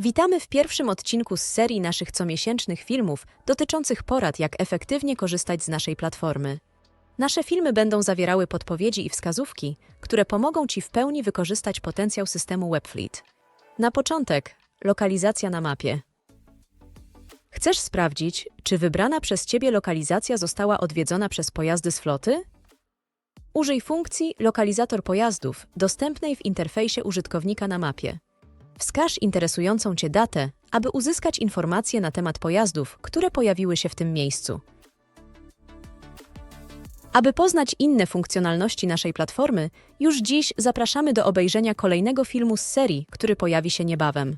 Witamy w pierwszym odcinku z serii naszych comiesięcznych filmów dotyczących porad, jak efektywnie korzystać z naszej platformy. Nasze filmy będą zawierały podpowiedzi i wskazówki, które pomogą Ci w pełni wykorzystać potencjał systemu Webfleet. Na początek, lokalizacja na mapie. Chcesz sprawdzić, czy wybrana przez Ciebie lokalizacja została odwiedzona przez pojazdy z floty? Użyj funkcji Lokalizator pojazdów dostępnej w interfejsie użytkownika na mapie. Wskaż interesującą Cię datę, aby uzyskać informacje na temat pojazdów, które pojawiły się w tym miejscu. Aby poznać inne funkcjonalności naszej platformy, już dziś zapraszamy do obejrzenia kolejnego filmu z serii, który pojawi się niebawem.